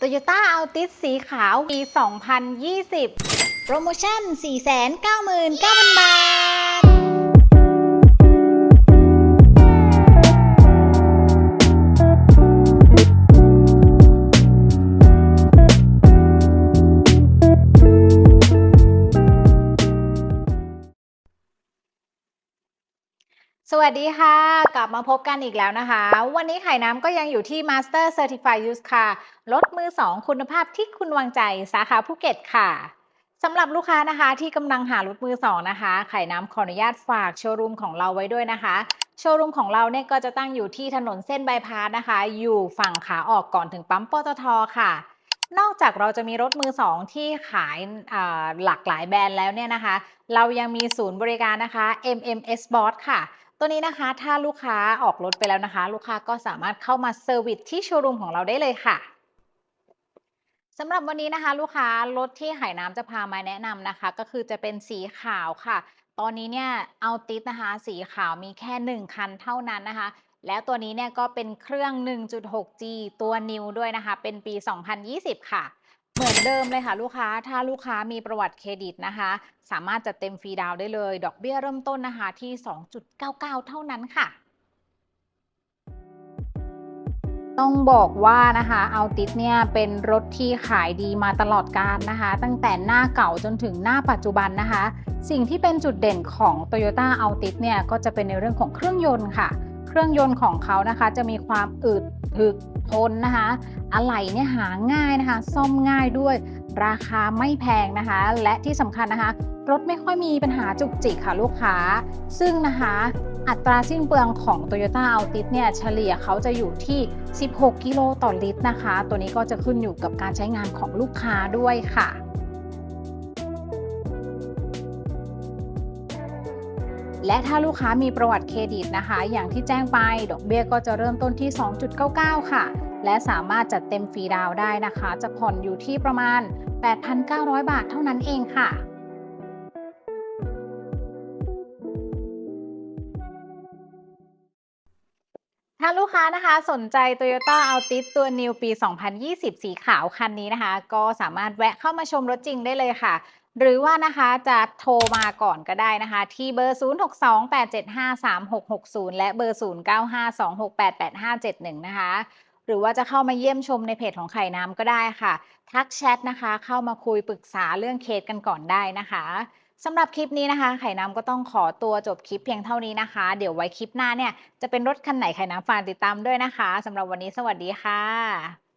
t o y ยต้าอัลติสสีขาวปี 2020 โปรโมชั่น 499,000 บาท สวัสดีค่ะ กลับมาพบกันอีกแล้วนะคะ วันนี้ไข่น้ำก็ยังอยู่ที่ Master Certified Used Car รถมือ 2 คุณภาพที่คุณวางใจสาขาภูเก็ตค่ะสำหรับลูกค้านะคะที่กำลังหารถมือ 2 นะคะ ไข่น้ำขออนุญาตฝากโชว์รูมของเราไว้ด้วยนะคะ โชว์รูมของเราเนี่ยก็จะตั้งอยู่ที่ถนนเส้นบายพาสนะคะ อยู่ฝั่งขาออกก่อนถึงปั๊มปตทค่ะนอกจากเราจะมีรถมือ2ที่ขายาหลากหลายแบรนด์แล้วเนี่ยนะคะ เรายังมีศูนย์บริการนะคะ MMS Boss ค่ะ ตัวนี้นะคะถ้าลูกค้าออกรถไปแล้วนะคะ ลูกค้าก็สามารถเข้ามาเซอร์วิสที่โชว์รูมของเราได้เลยค่ะสำหรับวันนี้นะคะ ลูกค้ารถที่ไหน้ำจะพามาแนะนำนะคะ ก็คือจะเป็นสีขาวค่ะ ตอนนี้เนี่ยเอาติสนะคะสีขาวมีแค่ 1 คันเท่านั้นนะคะ แล้วตัวนี้เนี่ยก็เป็นเครื่อง 1.6G ตัวนิวด้วยนะคะ เป็นปี 2020 ค่ะ เหมือนเดิมเลยค่ะลูกค้า ถ้าลูกค้ามีประวัติเครดิตนะคะ สามารถจัดเต็มฟรีดาวได้เลย ดอกเบี้ยเริ่มต้นนะคะที่ 2.99 เท่านั้นค่ะต้องบอกว่านะคะเอาติสเนี่ยเป็นรถที่ขายดีมาตลอดกาลนะคะ ตั้งแต่หน้าเก่าจนถึงหน้าปัจจุบันนะคะ สิ่งที่เป็นจุดเด่นของ Toyota Altis เนี่ยก็จะเป็นในเรื่องของเครื่องยนต์ค่ะ เครื่องยนต์ของเขานะคะจะมีความอึดถึก ทนนะคะอะไหล่เนี่ยหาง่ายนะคะ ซ่อมง่ายด้วยราคาไม่แพงนะคะ และที่สำคัญนะคะ รถไม่ค่อยมีปัญหาจุกจิกค่ะลูกค้า ซึ่งนะคะอัตราสิ้นเปลืองของ Toyota Altis เนี่ยเฉลี่ยเขาจะอยู่ที่ 16 กิโลต่อลิตรนะคะ ตัวนี้ก็จะขึ้นอยู่กับการใช้งานของลูกค้าด้วยค่ะและถ้าลูกค้ามีประวัติเครดิตนะคะ อย่างที่แจ้งไป ดอกเบี้ยก็จะเริ่มต้นที่ 2.99 ค่ะ และสามารถจัดเต็มฟรีดาวได้นะคะ จะผ่อนอยู่ที่ประมาณ 8,900 บาทเท่านั้นเองค่ะถ้าลูกค้านะคะสนใจ Toyota Altis ตัว New ปี 2020 สีขาวคันนี้นะคะ ก็สามารถแวะเข้ามาชมรถจริงได้เลยค่ะ หรือว่านะคะจะโทรมาก่อนก็ได้นะคะ ที่เบอร์ 0628753660 และเบอร์ 0952688571 นะคะ หรือว่าจะเข้ามาเยี่ยมชมในเพจของไข่น้ำก็ได้ค่ะ ทักแชทนะคะ เข้ามาคุยปรึกษาเรื่องเคสกันก่อนได้นะคะสำหรับคลิปนี้นะคะ ไข่น้ำก็ต้องขอตัวจบคลิปเพียงเท่านี้นะคะ เดี๋ยวไว้คลิปหน้าเนี่ยจะเป็นรถคันไหนไข่น้ำฝากติดตามด้วยนะคะสำหรับวันนี้สวัสดีค่ะ